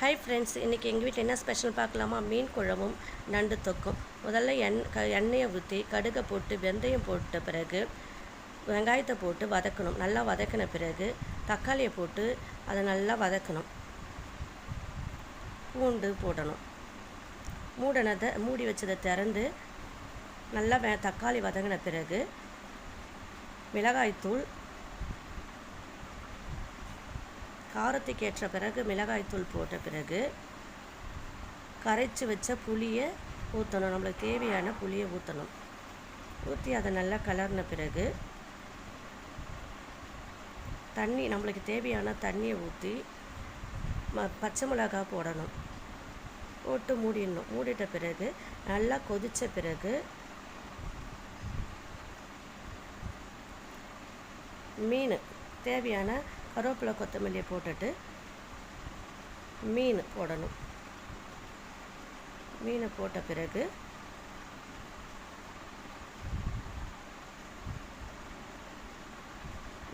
Hi friends இன்றைக்கி எங்கள் வீட்டில் என்ன ஸ்பெஷல் பார்க்கலாமா? மீன் குழம்பும் நண்டு தொக்கும். முதல்ல எண் க எண்ணெயை ஊற்றி கடுகை போட்டு வெந்தயம் போட்ட பிறகு வெங்காயத்தை போட்டு வதக்கணும். நல்லா வதக்கின பிறகு தக்காளியை போட்டு அதை நல்லா வதக்கணும். பூண்டு போடணும். மூடனதை மூடி வச்சதை திறந்து நல்லா வெ தக்காளி வதங்கின பிறகு மிளகாய்த்தூள் காரத்துக்கு ஏற்ற பிறகு மிளகாய்த்தூள் போட்ட பிறகு கரைச்சி வச்ச புளியை ஊற்றணும் நம்மளுக்கு தேவையான புளியை ஊற்றணும் ஊற்றி அதை நல்லா கலர்ன பிறகு தண்ணி நம்மளுக்கு தேவையான தண்ணியை ஊற்றி ம பச்சை மிளகாய் போடணும். போட்டு மூடிடணும். மூடிட்ட பிறகு நல்லா கொதித்த பிறகு மீன் தேவையான கருவேப்பிலை கொத்தமல்லியை போட்டுட்டு மீன் போடணும். மீனை போட்ட பிறகு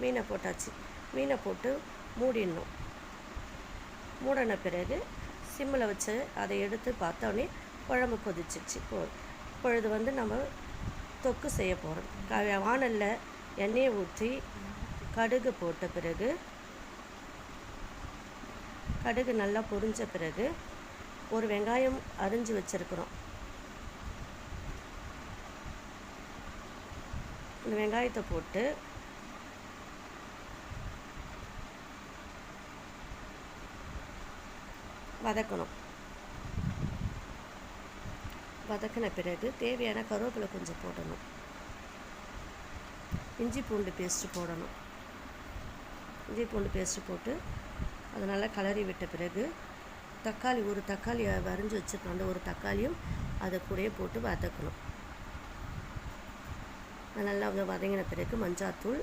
மீனை போட்டாச்சு. மீனை போட்டு மூடிடணும். மூடின பிறகு சிம்மில் வச்சு அதை எடுத்து பார்த்தோன்னே குழம்பு கொதிச்சிச்சு போ இப்பொழுது வந்து நம்ம தொக்கு செய்ய போகிறோம் க வானலில் எண்ணெயை ஊற்றி கடுகு போட்ட பிறகு கடுகு நல்லா பொரிஞ்ச பிறகு ஒரு வெங்காயம் அரிஞ்சு வச்சுருக்குறோம். இந்த வெங்காயத்தை போட்டு வதக்கணும். வதக்கின பிறகு தேவையான கருவேப்பிலை கொஞ்சம் போடணும். இஞ்சி பூண்டு பேஸ்ட்டு போடணும். இஞ்சி பூண்டு பேஸ்ட்டு போட்டு அதை நல்லா கலரி விட்ட பிறகு தக்காளி ஒரு தக்காளி வரைஞ்சி வச்சுருக்கோம் அந்த ஒரு தக்காளியும் அதை கூடயே போட்டு வதக்கணும். அது நல்லா வதங்கின பிறகு மஞ்சாத்தூள்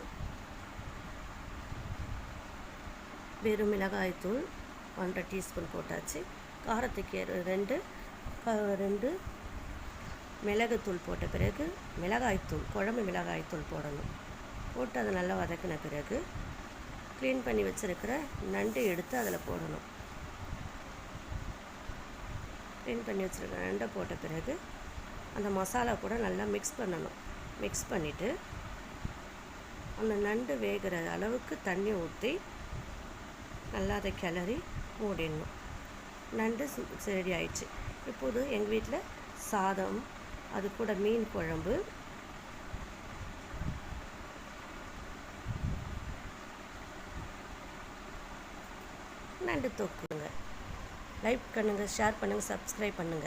வெறும் மிளகாய்த்தூள் ஒன்றரை டீஸ்பூன் போட்டாச்சு. காரத்துக்கு ரெண்டு ரெண்டு மிளகுத்தூள் போட்ட பிறகு மிளகாய்த்தூள் குழம்பு மிளகாய்த்தூள் போடணும். போட்டு அதை நல்லா வதக்கின பிறகு க்ளீன் பண்ணி வச்சுருக்கிற நண்டு எடுத்து அதில் போடணும். க்ளீன் பண்ணி வச்சுருக்கிற நண்டை போட்ட பிறகு அந்த மசாலா கூட நல்லா மிக்ஸ் பண்ணணும். மிக்ஸ் பண்ணிவிட்டு அந்த நண்டு வேகிற அளவுக்கு தண்ணி ஊற்றி நல்லா அதை கிளறி மூடிடணும். நண்டு ரெடி ஆயிடுச்சு. இப்போது எங்கள் வீட்டில் சாதம் அது கூட மீன் குழம்பு நண்டு தொக்குங்க. லைக் பண்ணுங்கள் ஷேர் பண்ணுங்கள் சப்ஸ்கிரைப் பண்ணுங்கள்